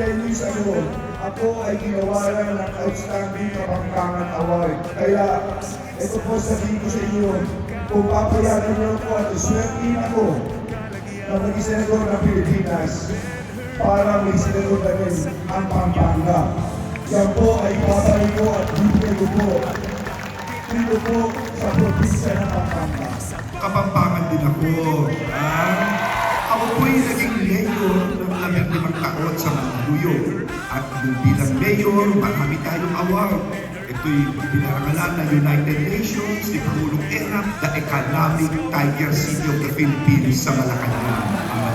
ko, ako ay ginawaran ng Outstanding Kapangkangan Award. Kaya, ito po sabihin ko sa inyo, kung papayagan niyo ako at iswertin ako na maging senador ng Pilipinas para may senador na rin ang Pampanga. Yan po ay babalik ko at bibigyan ko po dito po sa probinsya ng Pampanga. Kapampangan din ako. Ah, mayor, marami tayong award. Ito'y pinarangalan ng United Nations, ni Pangulong Erap, the Economic Tiger City of the Philippines sa Malacanang, ang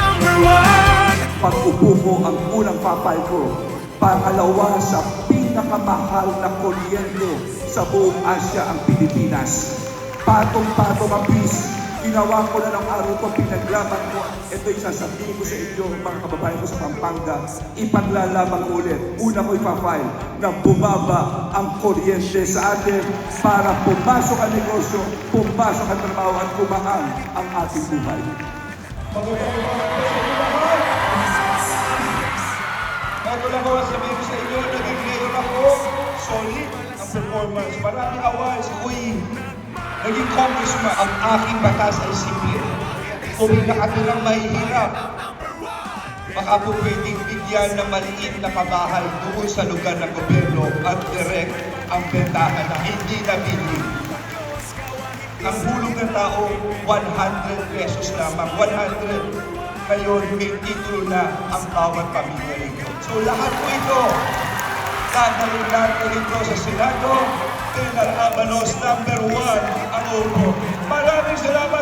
Mandaluyong. Pag upo mo ang unang papal ko, pangalawa sa pinakamahal na kuryente sa buong Asya ang Pilipinas. Patong-patong ang bis. Ginawa ko na ng araw ko, pinaglaban ko. Ito'y sasabihin ko sa inyo, mga kababayan ko sa Pampanga. Ipaglalaban ko ulit. Una ko ipafile na bumaba ang kuryente sa atin para pumasok ang negosyo, pumasok ang trabaho at kumaan ang ating buhay. Bago lang ako sabihin ko sa inyo, naging mayor ako, solid ang performance. Marami awards, uy, naging congressman. Ang aking batas ay simple. Kung may nakatirang mahihirap, baka po pwedeng bigyan ng maliit na pabahay doon sa lugar ng gobyerno at direct ang bentahan na hindi nabili. Ang hulog ng tao, 100 pesos lamang. 100. Ngayon, may titulo na ang bawat pamilya rito. So lahat po ito, dadalhin natin ito sa Senado. General Abanos, number one, ang upo. Maraming salamat